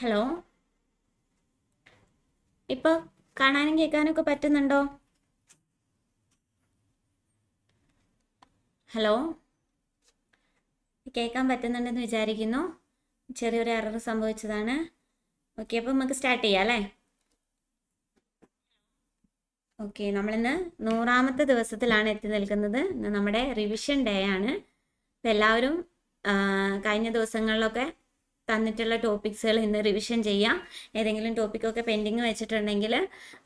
Hello? ഇപ്പോൾ കാണാനും കേൾക്കാനൊക്കെ പറ്റുന്നുണ്ടോ? ഹലോ? കേൾക്കാൻ പറ്റുന്നുണ്ടെന്ന് വിചാരിക്കുന്നു. ചെറിയൊരു എറർ സംഭവിച്ചതാണ്. ഓക്കെ അപ്പോൾ നമുക്ക് സ്റ്റാർട്ട് ചെയ്യാം അല്ലേ? ഓക്കെ നമ്മളിന്ന് നൂറാമത്തെ ദിവസത്തിലാണ് എത്തി നിൽക്കുന്നത്. ഇന്ന് നമ്മുടെ റിവിഷൻ ഡേ ആണ്. എല്ലാവരും കഴിഞ്ഞ ദിവസങ്ങളിലൊക്കെ തന്നിട്ടുള്ള ടോപ്പിക്സുകൾ ഇന്ന് റിവിഷൻ ചെയ്യാം. ഏതെങ്കിലും ടോപ്പിക്കൊക്കെ പെൻഡിങ് വെച്ചിട്ടുണ്ടെങ്കിൽ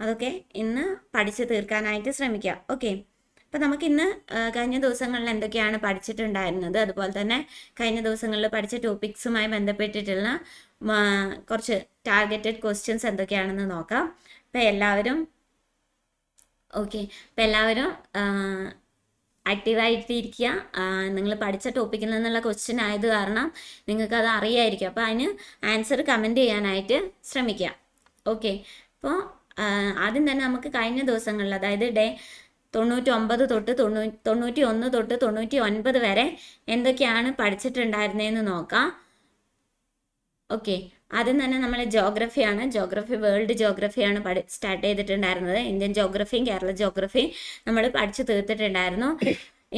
അതൊക്കെ ഇന്ന് പഠിച്ച് തീർക്കാനായിട്ട് ശ്രമിക്കാം. ഓക്കെ അപ്പോൾ നമുക്ക് ഇന്ന് കഴിഞ്ഞ ദിവസങ്ങളിൽ എന്തൊക്കെയാണ് പഠിച്ചിട്ടുണ്ടായിരുന്നത്? അതുപോലെ തന്നെ കഴിഞ്ഞ ദിവസങ്ങളിൽ പഠിച്ച ടോപ്പിക്സുമായി ബന്ധപ്പെട്ടിട്ടുള്ള കുറച്ച് ടാർഗറ്റഡ് ക്വസ്റ്റ്യൻസ് എന്തൊക്കെയാണെന്ന് നോക്കാം. അപ്പോൾ എല്ലാവരും ഓക്കെ അപ്പോൾ എല്ലാവരും ആക്റ്റീവായിട്ട് ഇരിക്കുക നിങ്ങൾ പഠിച്ച ടോപ്പിക്കിൽ നിന്നുള്ള ക്വസ്റ്റ്യൻ ആയത് കാരണം നിങ്ങൾക്ക് അത് അറിയായിരിക്കും. അപ്പോൾ അതിന് ആൻസർ കമന്റ് ചെയ്യാനായിട്ട് ശ്രമിക്കുക. ഓക്കെ അപ്പോൾ ആദ്യം തന്നെ നമുക്ക് കഴിഞ്ഞ ദിവസങ്ങളിൽ അതായത് ഡേ തൊണ്ണൂറ്റി ഒമ്പത് തൊട്ട് തൊണ്ണൂ തൊണ്ണൂറ്റി ഒന്ന് തൊട്ട് തൊണ്ണൂറ്റി ഒൻപത് വരെ എന്തൊക്കെയാണ് പഠിച്ചിട്ടുണ്ടായിരുന്നതെന്ന് നോക്കാം. ഓക്കെ ആദ്യം തന്നെ നമ്മൾ ജോഗ്രഫിയാണ് ജോഗ്രഫി വേൾഡ് ജോഗ്രഫിയാണ് പഠി സ്റ്റാർട്ട് ചെയ്തിട്ടുണ്ടായിരുന്നത്. ഇന്ത്യൻ ജോഗ്രഫിയും കേരള ജോഗ്രഫിയും നമ്മൾ പഠിച്ചു തീർത്തിട്ടുണ്ടായിരുന്നു.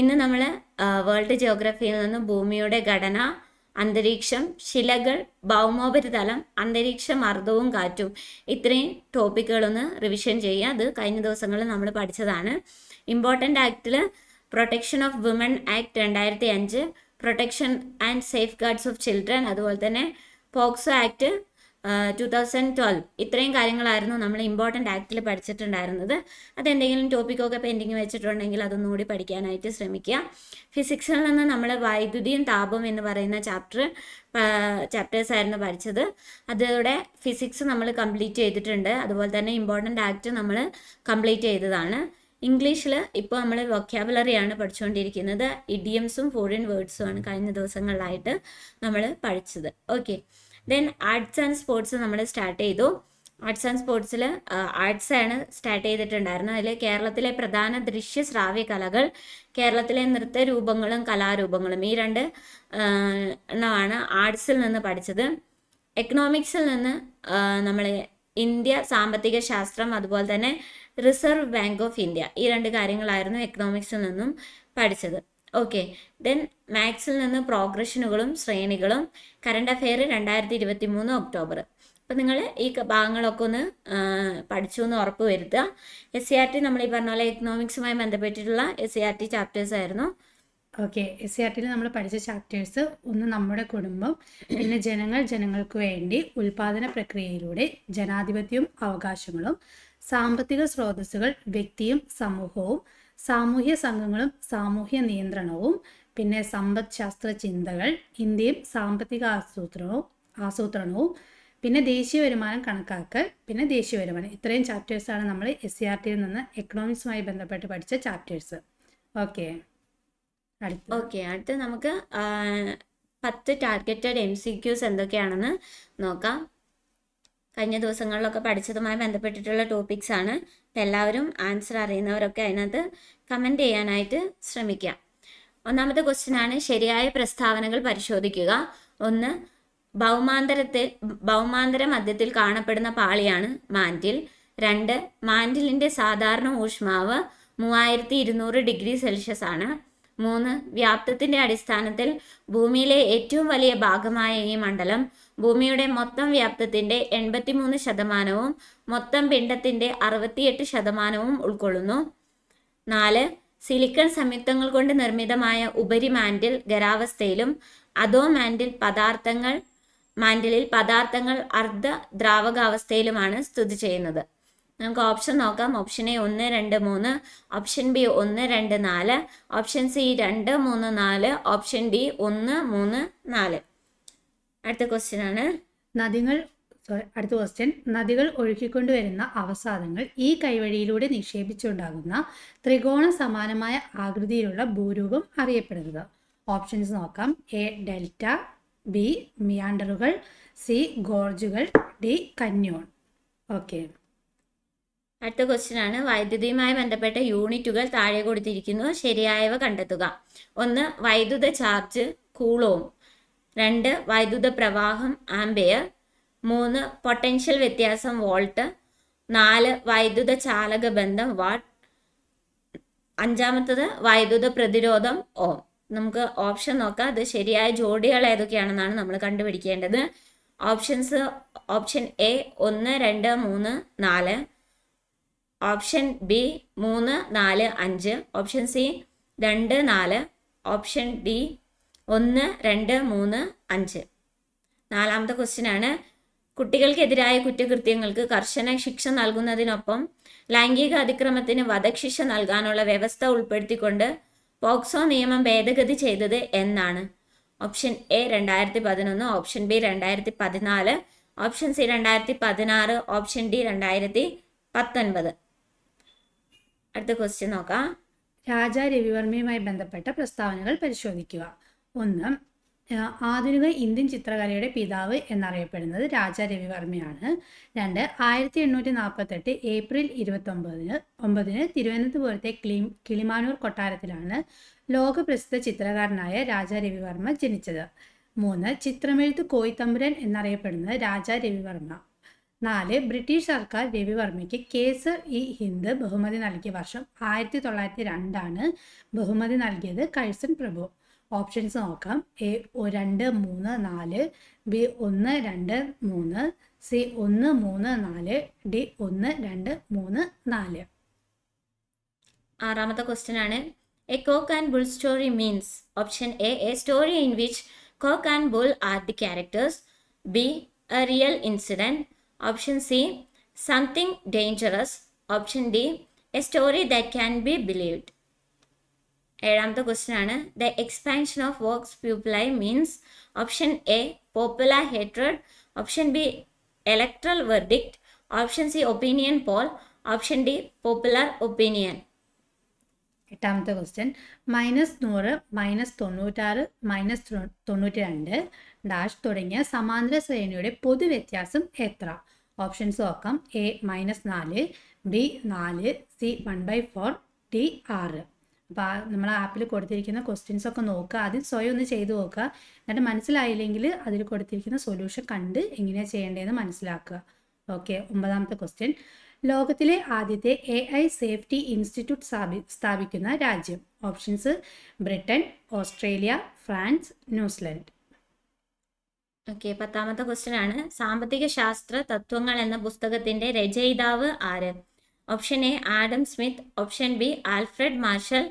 ഇന്ന് നമ്മൾ വേൾഡ് ജോഗ്രഫിയിൽ നിന്ന് ഭൂമിയുടെ ഘടന അന്തരീക്ഷം ശിലകൾ ഭൗമോപരിതലം അന്തരീക്ഷ മർദ്ദവും കാറ്റും ഇത്രയും ടോപ്പിക്കുകളൊന്ന് റിവിഷൻ ചെയ്യുക. അത് കഴിഞ്ഞ ദിവസങ്ങളിൽ നമ്മൾ പഠിച്ചതാണ്. ഇമ്പോർട്ടന്റ് ആക്ടിൽ പ്രൊട്ടക്ഷൻ ഓഫ് വുമൺ ആക്ട് രണ്ടായിരത്തി അഞ്ച് protection and safeguards of children അതുപോലെ തന്നെ POCSO act two thousand twelve ഇത്രയും കാര്യങ്ങളായിരുന്നു നമ്മൾ ഇമ്പോർട്ടന്റ് ആക്ടിൽ പഠിച്ചിട്ടുണ്ടായിരുന്നത്. അതെന്തെങ്കിലും ടോപ്പിക്കൊക്കെ പെൻഡിങ് വെച്ചിട്ടുണ്ടെങ്കിൽ അതൊന്നുകൂടി പഠിക്കാനായിട്ട് ശ്രമിക്കുക. ഫിസിക്സിൽ നിന്ന് നമ്മൾ വൈദ്യുതിയും താപം എന്ന് പറയുന്ന ചാപ്റ്റർ ചാപ്റ്റേഴ്സ് ആയിരുന്നു പഠിച്ചത്. അതോടെ ഫിസിക്സ് നമ്മൾ കംപ്ലീറ്റ് ചെയ്തിട്ടുണ്ട്. അതുപോലെ തന്നെ ഇമ്പോർട്ടന്റ് ആക്ട് നമ്മൾ കംപ്ലീറ്റ് ചെയ്തതാണ്. ഇംഗ്ലീഷിൽ ഇപ്പോൾ നമ്മൾ വൊക്കാബുലറിയാണ് പഠിച്ചുകൊണ്ടിരിക്കുന്നത് ഇഡിയംസും ഫോറിൻ വേർഡ്സും ആണ് കഴിഞ്ഞ ദിവസങ്ങളിലായിട്ട് നമ്മൾ പഠിച്ചത്. Okay then arts and sports നമ്മൾ സ്റ്റാർട്ട് ചെയ്തു. ആർട്സ് ആൻഡ് സ്പോർട്സിൽ ആർട്സ് ആണ് സ്റ്റാർട്ട് ചെയ്തിട്ടുണ്ടായിരുന്നത്. അതിൽ കേരളത്തിലെ പ്രധാന ദൃശ്യ ശ്രാവ്യ കലകൾ കേരളത്തിലെ നൃത്ത രൂപങ്ങളും കലാരൂപങ്ങളും ഈ രണ്ട് എണ്ണമാണ് ആർട്സിൽ നിന്ന് പഠിച്ചത്. എക്കണോമിക്സിൽ നിന്ന് നമ്മൾ ഇന്ത്യ സാമ്പത്തിക ശാസ്ത്രം അതുപോലെ തന്നെ റിസർവ് ബാങ്ക് ഓഫ് ഇന്ത്യ ഈ രണ്ട് കാര്യങ്ങളായിരുന്നു എക്കണോമിക്സിൽ നിന്നും പഠിച്ചത്. ഓക്കെ ദെൻ മാത്സിൽ നിന്ന് പ്രോഗ്രഷനുകളും ശ്രേണികളും കറണ്ട് അഫെയർ രണ്ടായിരത്തി ഇരുപത്തി മൂന്ന് ഒക്ടോബർ അപ്പം നിങ്ങൾ ഈ ഭാഗങ്ങളൊക്കെ ഒന്ന് പഠിച്ചു എന്ന് ഉറപ്പ് വരുത്തുക. എസ് സി ആർ ടി നമ്മൾ ഈ പറഞ്ഞ പോലെ എക്കണോമിക്സുമായി ബന്ധപ്പെട്ടിട്ടുള്ള S C R T chapters ആയിരുന്നു. ഓക്കെ എസ് സി ആർ ടിയിൽ നമ്മൾ പഠിച്ച ചാപ്റ്റേഴ്സ് ഒന്ന് നമ്മുടെ കുടുംബം പിന്നെ ജനങ്ങൾ ജനങ്ങൾക്ക് വേണ്ടി ഉൽപാദന പ്രക്രിയയിലൂടെ ജനാധിപത്യവും അവകാശങ്ങളും സാമ്പത്തിക സ്രോതസ്സുകൾ വ്യക്തിയും സമൂഹവും സാമൂഹ്യ സംഘങ്ങളും സാമൂഹ്യ നിയന്ത്രണവും പിന്നെ സമ്പദ് ശാസ്ത്ര ചിന്തകൾ ഇന്ത്യയും സാമ്പത്തിക ആസൂത്രണവും ആസൂത്രണവും പിന്നെ ദേശീയ വരുമാനം കണക്കാക്കൽ പിന്നെ ദേശീയ വരുമാനം. ഇത്രയും ചാപ്റ്റേഴ്സാണ് നമ്മൾ എസ് സി ആർ ടിയിൽ നിന്ന് എക്കണോമിക്സുമായി ബന്ധപ്പെട്ട് പഠിച്ച ചാപ്റ്റേഴ്സ് ഓക്കെ ഓക്കെ അടുത്ത് നമുക്ക് പത്ത് ടാർഗറ്റഡ് എം സി ക്യൂസ് എന്തൊക്കെയാണെന്ന് നോക്കാം. കഴിഞ്ഞ ദിവസങ്ങളിലൊക്കെ പഠിച്ചതുമായി ബന്ധപ്പെട്ടിട്ടുള്ള ടോപ്പിക്സ് ആണ്. എല്ലാവരും ആൻസർ അറിയുന്നവരൊക്കെ അതിനകത്ത് കമന്റ് ചെയ്യാനായിട്ട് ശ്രമിക്കുക. ഒന്നാമത്തെ ക്വസ്റ്റ്യൻ ആണ് ശരിയായ പ്രസ്താവനകൾ പരിശോധിക്കുക. ഒന്ന് ഭൗമാന്തരത്തിൽ ഭൗമാന്തര മധ്യത്തിൽ കാണപ്പെടുന്ന പാളിയാണ് മാന്റിൽ രണ്ട് മാന്റിലിന്റെ സാധാരണ ഊഷ്മാവ് മൂവായിരത്തി ഇരുന്നൂറ് ഡിഗ്രി സെൽഷ്യസ് ആണ്. മൂന്ന് വ്യാപ്തത്തിന്റെ അടിസ്ഥാനത്തിൽ ഭൂമിയിലെ ഏറ്റവും വലിയ ഭാഗമായ ഈ മണ്ഡലം ഭൂമിയുടെ മൊത്തം വ്യാപ്തത്തിന്റെ എൺപത്തിമൂന്ന് ശതമാനവും മൊത്തം പിണ്ഡത്തിന്റെ അറുപത്തിയെട്ട് ശതമാനവും ഉൾക്കൊള്ളുന്നു. നാല് സിലിക്കൺ സംയുക്തങ്ങൾ കൊണ്ട് നിർമ്മിതമായ ഉപരി മാൻഡിൽ ഖരാവസ്ഥയിലും അതോ മാൻഡിൽ പദാർത്ഥങ്ങൾ മാൻഡിലിൽ പദാർത്ഥങ്ങൾ അർദ്ധ ദ്രാവകാവസ്ഥയിലുമാണ് സ്ഥിതി ചെയ്യുന്നത്. നമുക്ക് ഓപ്ഷൻ നോക്കാം. ഓപ്ഷൻ എ ഒന്ന് രണ്ട് മൂന്ന്. ഓപ്ഷൻ ബി ഒന്ന് രണ്ട് നാല്. ഓപ്ഷൻ സി രണ്ട് മൂന്ന് നാല്. ഓപ്ഷൻ ഡി ഒന്ന് മൂന്ന് നാല്. അടുത്ത ക്വസ്റ്റ്യൻ ആണ്. നദികൾ സോറി അടുത്ത ക്വസ്റ്റ്യൻ നദികൾ ഒഴുക്കിക്കൊണ്ടുവരുന്ന അവസാദങ്ങൾ ഈ കൈവഴിയിലൂടെ നിക്ഷേപിച്ചുണ്ടാകുന്ന ത്രികോണ സമാനമായ ആകൃതിയിലുള്ള ഭൂരൂപം അറിയപ്പെടുന്നത്. ഓപ്ഷൻസ് നോക്കാം. എ ഡെൽറ്റ ബി മിയാണ്ടറുകൾ സി ഗോർജുകൾ ഡി കന്യോൺ ഓക്കെ അടുത്ത ക്വസ്റ്റ്യൻ ആണ്. വൈദ്യുതിയുമായി ബന്ധപ്പെട്ട യൂണിറ്റുകൾ താഴെ കൊടുത്തിരിക്കുന്നു. ശരിയായവ കണ്ടെത്തുക. ഒന്ന് വൈദ്യുത ചാർജ് കൂളോം രണ്ട് വൈദ്യുത പ്രവാഹം ആംബെയർ. മൂന്ന് പൊട്ടൻഷ്യൽ വ്യത്യാസം വോൾട്ട്. നാല് വൈദ്യുത ചാലക ബന്ധം വാട്ട്. അഞ്ചാമത്തത് വൈദ്യുത പ്രതിരോധം ഓം. നമുക്ക് ഓപ്ഷൻ നോക്കാം. അത് ശരിയായ ജോഡികൾ ഏതൊക്കെയാണെന്നാണ് നമ്മൾ കണ്ടുപിടിക്കേണ്ടത്. ഓപ്ഷൻസ് ഓപ്ഷൻ എ ഒന്ന് രണ്ട് മൂന്ന് നാല്. ഓപ്ഷൻ ബി മൂന്ന് നാല് അഞ്ച്. ഓപ്ഷൻ സി രണ്ട് നാല്. ഓപ്ഷൻ ഡി ഒന്ന് രണ്ട് മൂന്ന് അഞ്ച്. നാലാമത്തെ ക്വസ്റ്റ്യൻ ആണ് കുട്ടികൾക്കെതിരായ കുറ്റകൃത്യങ്ങൾക്ക് കർശന ശിക്ഷ നൽകുന്നതിനൊപ്പം ലൈംഗിക അതിക്രമത്തിന് വധശിക്ഷ നൽകാനുള്ള വ്യവസ്ഥ ഉൾപ്പെടുത്തിക്കൊണ്ട് പോക്സോ നിയമം ഭേദഗതി ചെയ്തത് എന്നാണ്. ഓപ്ഷൻ എ രണ്ടായിരത്തി പതിനൊന്ന് ഓപ്ഷൻ ബി രണ്ടായിരത്തി പതിനാല് ഓപ്ഷൻ സി രണ്ടായിരത്തി പതിനാറ് ഓപ്ഷൻ ഡി രണ്ടായിരത്തി പത്തൊൻപത്. അടുത്ത ക്വസ്റ്റ്യൻ നോക്കാം. രാജാ രവിവർമ്മയുമായി ബന്ധപ്പെട്ട പ്രസ്താവനകൾ പരിശോധിക്കുക. ഒന്ന് ആധുനിക ഇന്ത്യൻ ചിത്രകലയുടെ പിതാവ് എന്നറിയപ്പെടുന്നത് രാജ രവിവർമ്മയാണ്. രണ്ട് ആയിരത്തി എണ്ണൂറ്റി നാൽപ്പത്തെട്ട് ഏപ്രിൽ ഇരുപത്തൊമ്പതിന് ഒമ്പതിന് തിരുവനന്തപുരത്തെ കിളി കിളിമാനൂർ കൊട്ടാരത്തിലാണ് ലോകപ്രസിദ്ധ ചിത്രകാരനായ രാജ രവിവർമ്മ ജനിച്ചത്. മൂന്ന് ചിത്രമെഴുത്ത് കോയിത്തമ്പുരൻ എന്നറിയപ്പെടുന്നത് രാജ രവിവർമ്മ. നാല് ബ്രിട്ടീഷ് സർക്കാർ രവിവർമ്മയ്ക്ക് കേസർ ഇ ഹിന്ദ് ബഹുമതി നൽകിയ വർഷം ആയിരത്തി തൊള്ളായിരത്തി രണ്ടാണ് ബഹുമതി നൽകിയത് കഴ്സൺ പ്രഭു. ഓപ്ഷൻസ് നോക്കാം. എ രണ്ട് മൂന്ന് നാല് ബി ഒന്ന് രണ്ട് മൂന്ന് സി ഒന്ന് മൂന്ന് നാല് ഡി ഒന്ന് രണ്ട് മൂന്ന് നാല്. ആറാമത്തെ ക്വസ്റ്റ്യൻ ആണ്. A cock and bull story means option A a story in which cock and bull are the characters B a real incident option C something dangerous option D a story that can be believed ഏഴാമത്തെ question ആണ്. The expansion of vox populi means option A popular hatred option B electoral verdict option C opinion poll option D popular opinion എട്ടാമത്തെ question minus നൂറ് minus തൊണ്ണൂറ്റാറ് minus തൊണ്ണൂറ്റി രണ്ട് dash തുടങ്ങിയ സമാന്തര ശ്രേണിയുടെ പൊതുവ്യത്യാസം എത്ര? ഓപ്ഷൻസ് നോക്കാം. എ മൈനസ് നാല് ബി നാല് C one by four D ആറ്. അപ്പോൾ നമ്മൾ ആപ്പിൽ കൊടുത്തിരിക്കുന്ന ക്വസ്റ്റ്യൻസ് ഒക്കെ നോക്കുക. ആദ്യം സ്വയം ഒന്ന് ചെയ്തു നോക്കുക. എന്നിട്ട് മനസ്സിലായില്ലെങ്കിൽ അതിൽ കൊടുത്തിരിക്കുന്ന സൊല്യൂഷൻ കണ്ട് എങ്ങനെയാണ് ചെയ്യേണ്ടതെന്ന് മനസ്സിലാക്കുക. ഓക്കെ ഒമ്പതാമത്തെ ക്വസ്റ്റ്യൻ ലോകത്തിലെ ആദ്യത്തെ എ ഐ സേഫ്റ്റി ഇൻസ്റ്റിറ്റ്യൂട്ട് സ്ഥാപി സ്ഥാപിക്കുന്ന രാജ്യം. Options Britain Australia France New Zealand okay പത്താമത്തെ ക്വസ്റ്റ്യൻ ആണ്. സാമ്പത്തിക ശാസ്ത്ര തത്വങ്ങൾ എന്ന പുസ്തകത്തിന്റെ രചയിതാവ് ആര്? Option A Adam Smith option B Alfred Marshall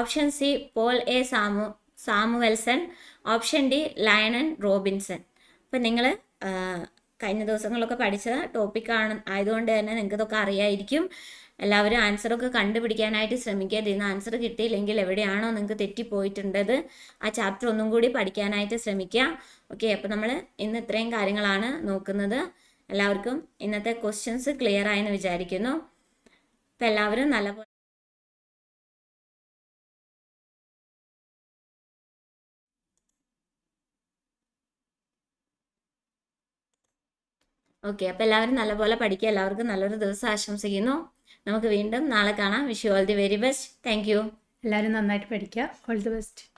option C Paul A Samu Samuelson option D Lionel Robinson അപ്പം നിങ്ങൾ കഴിഞ്ഞ ദിവസങ്ങളൊക്കെ പഠിച്ച ടോപ്പിക്കാണ് ആയതുകൊണ്ട് തന്നെ നിങ്ങൾക്ക് ഇതൊക്കെ അറിയായിരിക്കും. എല്ലാവരും ആൻസറൊക്കെ കണ്ടുപിടിക്കാനായിട്ട് ശ്രമിക്കുക. ഇതിൽ നിന്ന് ആൻസർ കിട്ടിയില്ലെങ്കിൽ എവിടെയാണോ നിങ്ങൾക്ക് തെറ്റിപ്പോയിട്ടുണ്ടത്. ആ ചാപ്റ്റർ ഒന്നും കൂടി പഠിക്കാനായിട്ട് ശ്രമിക്കുക. ഓക്കെ അപ്പോൾ നമ്മൾ ഇന്ന് ഇത്രയും കാര്യങ്ങളാണ് നോക്കുന്നത്. എല്ലാവർക്കും ഇന്നത്തെ ക്വസ്റ്റ്യൻസ് ക്ലിയർ ആയെന്ന് വിചാരിക്കുന്നു. അപ്പോൾ എല്ലാവരും നല്ല ഓക്കെ അപ്പോൾ എല്ലാവരും നല്ലപോലെ പഠിക്കുക. എല്ലാവർക്കും നല്ലൊരു ദിവസം ആശംസിക്കുന്നു. നമുക്ക് വീണ്ടും നാളെ കാണാം. Wish you all the very best. Thank you. എല്ലാവരും നന്നായിട്ട് പഠിക്കുക. All the best.